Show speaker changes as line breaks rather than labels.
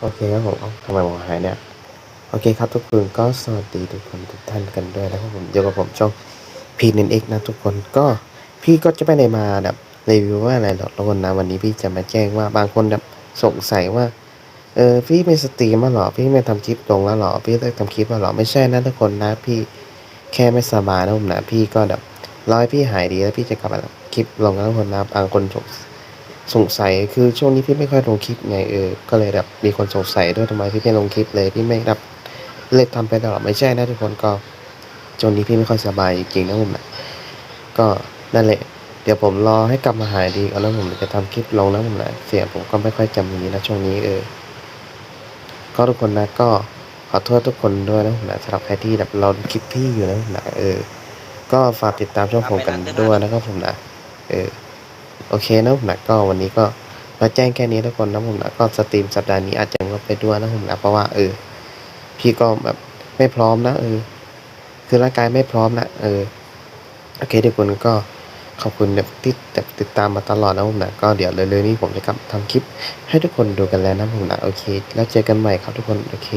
โอเคครับผมเอ้าทำไมผมหายเนี่ย โอเคครับทุกคนก็สวัสดีทุกคนทุกท่านกันด้วยนะครับผมอยู่กับผมช่องพีเนเอ็กนะทุกคนก็พี่ก็จะไม่ได้มาแบบรีวิวว่าอะไรหรอกทุกคนนะวันนี้พี่จะมาแจ้งว่าบางคนแบบสงสัยว่าเออพี่ไม่สตรีมมาหรอพี่ไม่ทำคลิปลงแล้วหรอพี่เลิกทำคลิปแล้วหรอไม่ใช่นะทุกคนนะพี่แค่ไม่สบายนะผมนะพี่ก็แบบรอให้พี่หายดีแล้วพี่จะกลับมาคลิปลงนะทุกคนนะบางคนสงส สงสัยคือช่วงนี้พี่ไม่ค่อยลงคลิปไงเออ ก็เลยแบบมีคนสงสัยด้วยทำไมพี่ไม่ลงคลิปเลยพี่ไม่รับเลิกทำไปตลอดไม่ใช่นะทุกคนก็ช่วงนี้พี่ไม่ค่อยสบายจริงๆนะผมนะก็นั่นแหละ เดี๋ยวผมรอให้กลับมาหายดีก่อนแล้วผมจะทำคลิปลงนะผมนะเสียงผมก็ไม่ค่อยจำมีนะช่วงนี้เออ ก็ทุกคนนะก็ขอโทษทุกคนด้วยนะผมนะสำหรับใครที่แบบรอคลิปพี่อยู่นะผมนะเออ ก็ฝากติดตามช่องผมกันด้วยนะครับผมนะเออ โอเคนะผมนะก็วันนี้ก็มาแจ้งแค่นี้ทุกคนนะผมนะก็สตรีมสัปดาห์นี้อาจจะงดไปด้วยนะผมนะเพราะว่าเออ พี่ก็แบบไม่พร้อมนะเออ คือร่างกายไม่พร้อมนะเออโอเคทุกคนก็ขอบคุณที่แบบติดตามมาตลอดนะผมนะก็เดี๋ยวเร็วๆนี้ผมจะกลับทำคลิปให้ทุกคนดูกันแล้วนะผมนะโอเค แล้วเจอกันใหม่ครับทุกคนโอเค